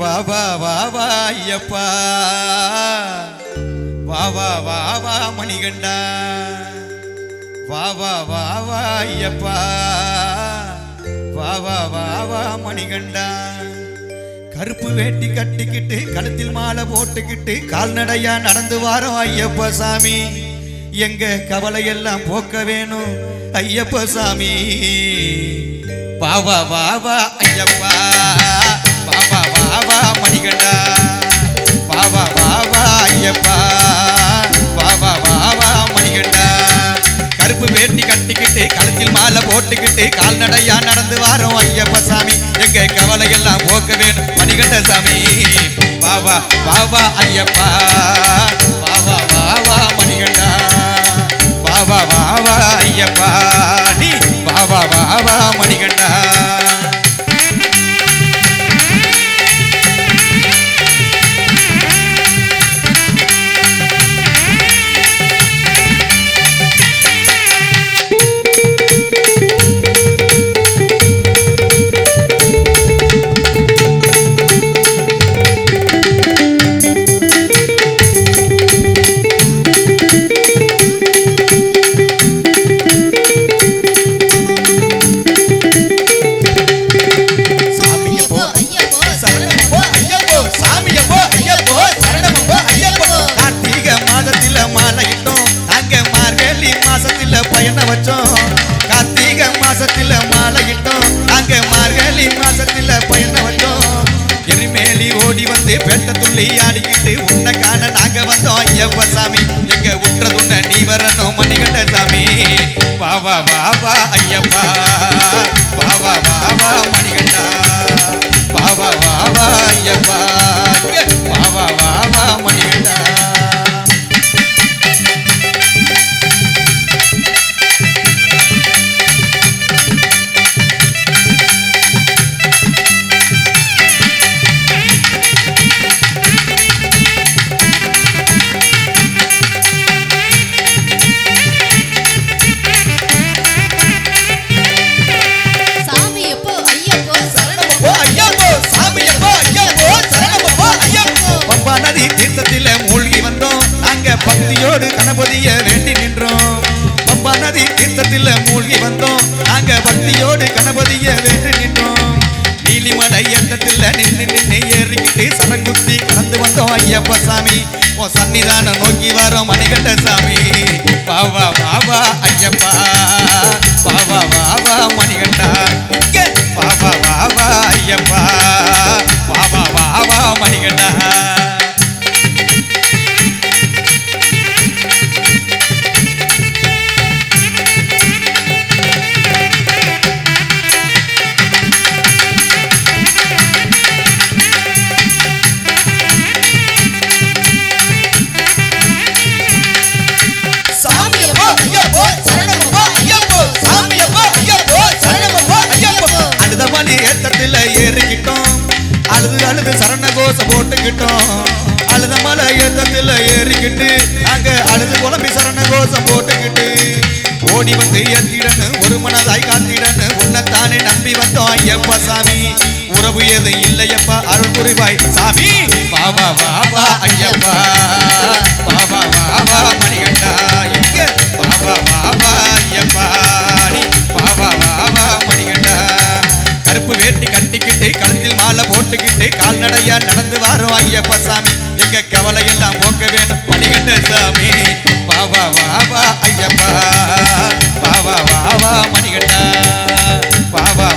வாவா வாவா ஐயப்பா வாவா வாவா மணிகண்டா வாவா வாவா ஐயப்பா வாவா வாவா மணிகண்டா கருப்பு வேட்டி கட்டிக்கிட்டு கழுத்தில் மாலை போட்டுக்கிட்டு கால்நடையா நடந்து வாரோம் ஐயப்ப சாமி எங்க கவலையெல்லாம் போக்க வேணும் ஐயப்ப சாமி வாவா வாவா ஐயப்பா போட்டுக்கிட்டு கால்நடையா நடந்து வாரோம் ஐயப்ப சாமி எங்க கவலை எல்லாம் போக்க வேணும் மணிகண்ட சாமி வாவா வாவா ஐயப்பா வாவா வாவா மணிகண்டா வாவா வாவா ஐயப்பா நீ வாவா வாவா மணிகண்டா வச்சோம். கார்த்திகை மாசத்துல மாலையிட்டோம் அங்க மார்கழி மாசத்துல பயணம் வச்சோம் எரிமேலி ஓடி வந்து பெட்ட துள்ளி ஆடிக்கிட்டு உன்னை காண நாங்க வந்தோம். ஐயப்ப சாமி எங்க உற்றதுன்ன நீ வரணும் மணிகண்ட சாமி. வாவா வாவா ஐயப்பா. வாவா வாவா மணிகண்டா. வாவா வாவா ஐயப்பா. மூழ்கி வந்தோம். நாங்க பக்தியோடு கணபதிய வென்று நின்றோம். நீலிமலை எட்டத்தில் நின்று நின்று ஏறிக்கிட்டு சரங்குத்தி கடந்து வந்தோம் ஐயப்ப சாமி. உன் சன்னிதானம் நோக்கி வரோம் மணிகண்ட சாமி. பாவா பாவா ஐயப்பா. அழுது அழுது சரண கோஷம் போட்டுக்கிட்டோம். அழுத மலை ஏத்தத்துல ஏறிக்கிட்டு அங்க அழுது குழம்பி சரண கோஷம் போட்டுக்கிட்டு. ஓடி வந்து ஏத்திடன்னு ஒரு மனதாய் காத்திடன்னு உன்னைத்தானே நம்பி வந்தோம் ஐயப்பா சாமி. உறவு எது இல்லையப்பா அருள் புரிவாய். சாமி பாபா பாபா ஐயப்பா. வேண்டாம் போக்க வேண்டாம் படிக்கட்ட சாமி பாவா வாவா ஐயப்பா. பாவா வாவா மணிகண்டா. பாவா